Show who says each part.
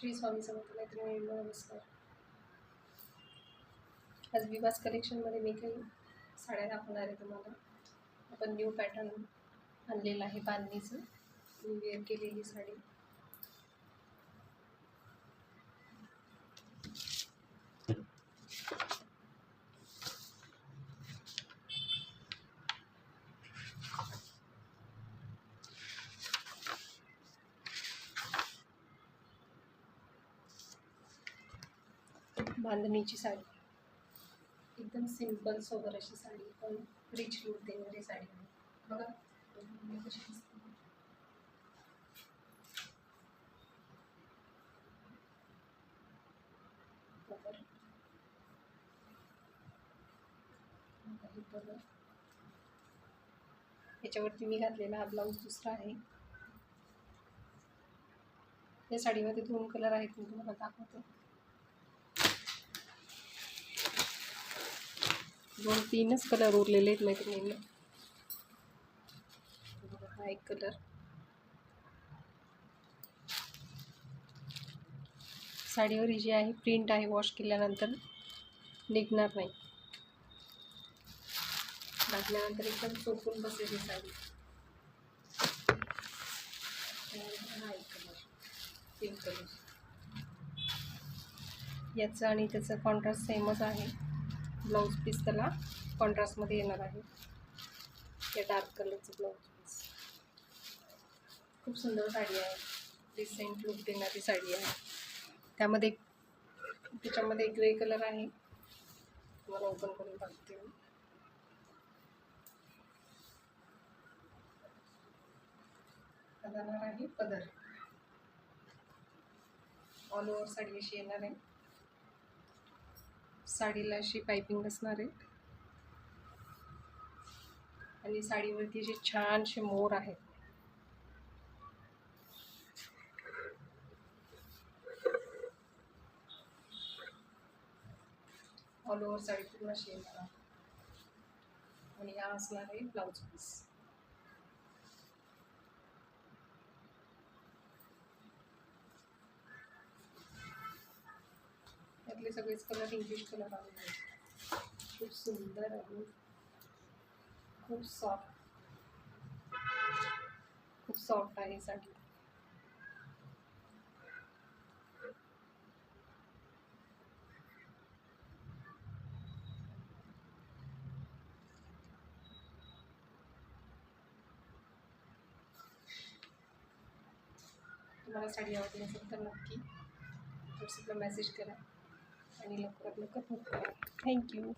Speaker 1: श्री स्वामी समर्थ मैत्रिणी नमस्कार. आज विवास कलेक्शनमध्ये मी काही साड्या दाखवणार आहे तुम्हाला. आपण न्यू पॅटर्न आणलेला आहे बांधणीचं. मी वेअर केलेली साडी. बांधणीची साडी. एकदम सिंपल सोबर अशी साडी पण रिच लुक देणारी साडी. बघा. कशी याच्यावरती मी घातलेला हा ब्लाऊज दुसरा आहे. या साडीमध्ये दोन कलर आहेत मी तुम्हाला दाखवते. दोन तीनच कलर उरलेले आहेत मैत्रिणींना. हा एक कलर साडीवर ही जी आहे प्रिंट आहे वॉश केल्यानंतर निघणार नाही. घातल्यानंतर एकदम चोपून बसेल ही साडी. हा एक कलर पिंक कलर याचं आणि त्याचं कॉन्ट्रास्ट सेमच आहे. ब्लाऊज पीस त्याला कॉन्ट्रास्टमध्ये येणार आहे. या डार्क कलरचं ब्लाऊज पीस. खूप सुंदर साडी आहे. डिसेंट लुक देणारी साडी आहे. त्यामध्ये त्याच्यामध्ये ग्रे कलर आहे. तुम्हाला ओपन करून दाखवते मी. जाणार आहे पदर. ऑल ओव्हर साडी अशी येणार आहे. साडीला अशी पायपिंग असणार आहे. आणि साडीवरती असे छानसे मोर आहेत. ऑल ओव्हर साडी पूर्ण अशी येणार आणि हा असणार आहे ब्लाऊज पीस यातले सगळेच कलर इंग्लिश कलर आलेले आहेत खूप सुंदर आहे खूप सॉफ्ट खूप सॉफ्ट आहे साडी तुम्हाला साडी आवडली असेल तर नक्की व्हॉट्सअपला मेसेज करा आणि लवकरात लवकर बुक करा थँक्यू